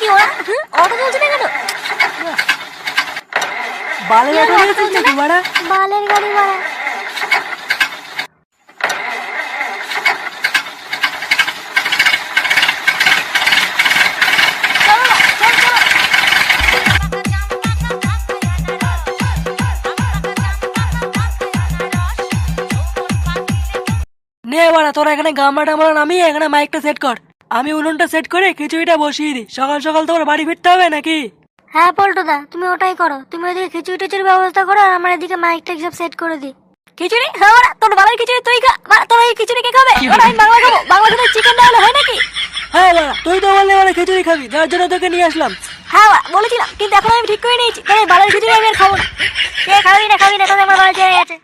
কি ওরা? অটো চলছে না কেন? বালের অটো অটো নাকি বাড়া বালের গাড়ি বাড়া। নে বাড়া তোরা এখানে গামলা টামলা নামিয়ে এখানে মাইকটা সেট কর। আমি উনুনটা সেট করে খিচুড়িটা বসিয়ে দিই। সকাল সকাল তোমার বাড়ি ফিরতে হবে নাকি? হ্যাঁ পল্টুদা তুমি ওটাই করো। তুমি ওইদিকে খিচুড়ি টিচুড়ির ব্যবস্থা করো আর আমার এদিকে মাইকটা সব সেট করে দিই। খিচুড়ি? হ্যাঁ ওরা তোর বাবার খিচুড়ি তুই খা তোর ওই খিচুড়ি কে খাবে? ওরা আমি বাংলা খাব বাংলা খাবে চিকেন না হলে হয় নাকি? হ্যাঁ বাড়া তুই তো বললে মানে খিচুড়ি খাবি যার জন্য তোকে নিয়ে আসলাম। হ্যাঁ বলেছিলাম কিন্তু এখন আমি ঠিক করে নিয়েছি। তাই বাবার খিচুড়ি আমি আর খাব না। কে খাবি না খাবি না তোদের আমার বাড়ি চেয়ে গেছে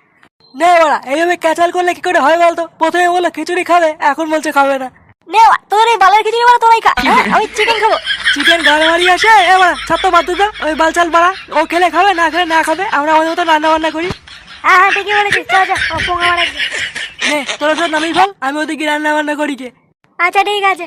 নে বাড়া এইভাবে ক্যাচাল করলে কি করে হয় বলতো? প্রথমে বলল খিচুড়ি খাবে এখন বলছে খাবে না। নে বাড়া, তোদের এই বালের খিচুড়ি বাড়া তোরাই খা। হ্যাঁ, আমি চিকেন খাব। চিকেন গাড়ি মারি আসে এবার ছাত্র বাদ দিত ওই বালচাল বাড়া ও খেলে খাবে না খেলে না খাবে আমরা আমাদের মতো রান্না বান্না করি। হ্যাঁ হ্যাঁ ঠিকই বলেছিস চল যা ও পোঙা মারা। নে তোরা সব নামিয়ে বল আমি ওদিকে রান্না বান্না করি কে। আচ্ছা ঠিক আছে।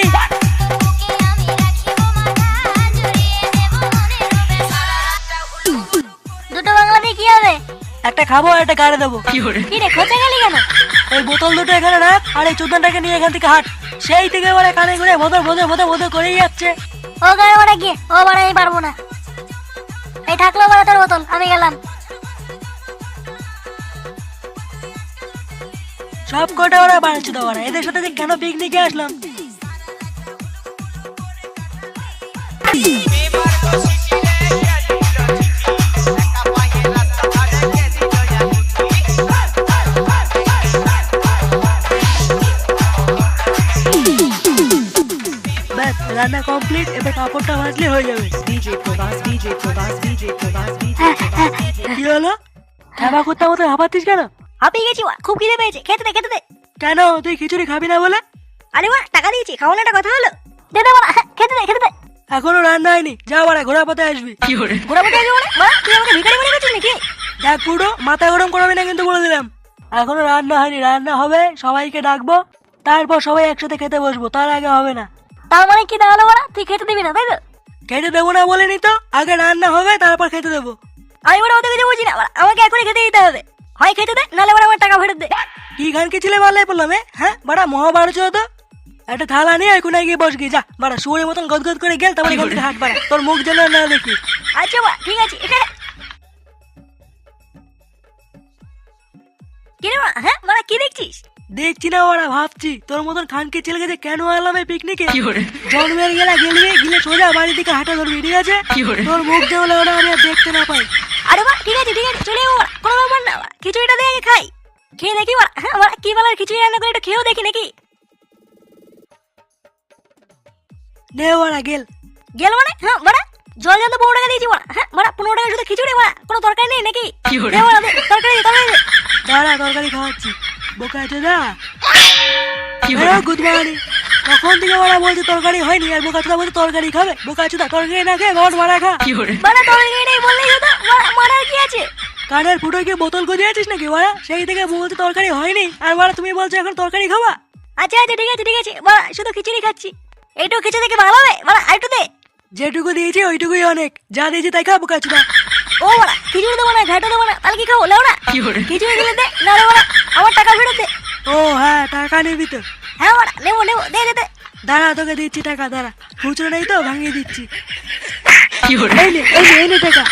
একটা খাব আর একটা গাড়ি দেবো। কি রে খোঁজে গেলি কেন? ওই বোতল দুটো এখানে রাখ আর এই চোদনটাকে নিয়ে এখান থেকে হাট। সেই থেকে বলে কানে ঘুরে বোতল বোতল বোতল বোতল করেই যাচ্ছে। ও গাড়ি ওরা গিয়ে ও বাড়া আমি পারব না। এই থাকল বাড়া তোর বোতল আমি গেলাম। সব কটা ওরা বাড়ছে তো ওরা। এদের সাথে যে কেন পিকনিকে আসলাম? রান্না কমপ্লিট এবার কাপড়টা ভাজলে হয়ে যাবে। Provaz, DJ Provaz, DJ Provaz, DJ কি হলো? খাবা করতে মতো হাঁপাচ্ছিস কেন? হাঁপিয়ে গেছি ওয়া খুব খিদে পেয়েছে। খেতে দে খেতে দে। কেন? তুই খিচুড়ি খাবি না বলে? আরে ওয়া টাকা দিয়েছি। খাওয়ানো একটা কথা হলো। দে দে বাড়া হ্যাঁ, খেতে দে খেতে দে। এখনও রান্না হয়নি। যা বাড়া ঘোরা পথে আসবি। ঘোরা পথে আসবে মানে? বাড়া তুই আমাকে ভিখারি মনে করছিস নাকি? দেখ পুরো মাথা গরম করাবি না কিন্তু বলে দিলাম। এখনও রান্না হয়নি। রান্না হবে সবাইকে ডাকবো। তারপর সবাই একসাথে খেতে বসবো। তার আগে হবে না। তার মানে কি দাঁড়াল বাড়া তুই খেতে দিবি না তাই তো? খেতে দেবো না বলেনি তো। আগে রান্না হবে তারপর খেতে দেবো। আমি বড় ওদের কিছু বুঝি না আমাকে এখনই খেতে দিতে হবে। হয় খেতে দে নাহলে বাড়া আমার টাকা ফেরত দে। কি গান কি ছিলে বললাই বললাম হ্যাঁ বাড়া মহাভারত তো। একটা থালা নিয়ে কোনায় গিয়ে বস গিয়ে যা বাড়া শুয়োরের মতন গদগদ করে গেল তারপরে এখান থেকে হাট বাড়া তোর মুখ যেন না দেখি। আচ্ছা বা ঠিক আছে। কি রে মা হ্যাঁ মানে কি দেখছিস? দেখছি না ওরা ভাবছি। তোর মতন খানকে ছেলে গেছে কেন আলাম এই পিকনিকে জন্মের গেলা গেলি গিলে সোজা বাড়ি থেকে হাঁটা ধরবি ঠিক আছে? তোর মুখ দেওয়া ওরা আমি আর দেখতে না পাই। আরে বা ঠিক আছে ঠিক আছে চলে যাব। বাড়া, কোনো ব্যাপার না। খিচুড়িটা দিয়ে আগে খাই। খেয়ে দেখি হ্যাঁ বাড়া, কি বলার খিচুড়ি রান্না করে একটু খেয়েও দেখি নাকি? নে ওরা গেল। গেল মানে? হ্যাঁ বাড়া জল জানতো পনেরো টাকা দিয়েছি বাড়া হ্যাঁ বাড়া পনেরো টাকা শুধু খিচুড়ি বাড়া কোনো তরকারি নেই নাকি? তরকারি তরকারি দাঁড়া তরকারি খাওয়াচ্ছি। বোকা আছে গুড মর্নিং তখন থেকে ওরা বলছে তরকারি হয়নি আর বোকা চোদা বলছে তরকারি খাবে। বোকা চোদা তরকারি না খেয়ে ঘর মারা খা। বাড়া তরকারি নেই বললেই হতো মারার কি আছে কানের ফুটো গিয়ে বোতল গজিয়ে আছিস নাকি ওরা সেই থেকে বলছে তরকারি হয়নি। আর ওরা তুমি বলছো এখন তরকারি খাবা? আচ্ছা আচ্ছা ঠিক আছে ঠিক আছে। বাড়া শুধু খিচুড়ি খাচ্ছি। এইটুকু খিচুড়ি থেকে ভালো হবে? বাড়া আরেকটু দে। যেটুকু দিয়েছি ওইটুকুই অনেক। যা দিয়েছি তাই খা বোকা চোদা ও বাড়া খিচুড়ি দেবো না ঘাটো দেবো না তাহলে কি খাব? লেও না। খিচুড়ি দিলে দে না আমার টাকা ফেরত দে। ও হ্যাঁ টাকা নিবি তো। হ্যাঁ বাড়া নেব নেব দে দে দে। দাঁড়া তোকে দিচ্ছি টাকা দাঁড়া। খুচরো নেই তো ভাঙিয়ে দিচ্ছি। এই নে এই নে টাকা।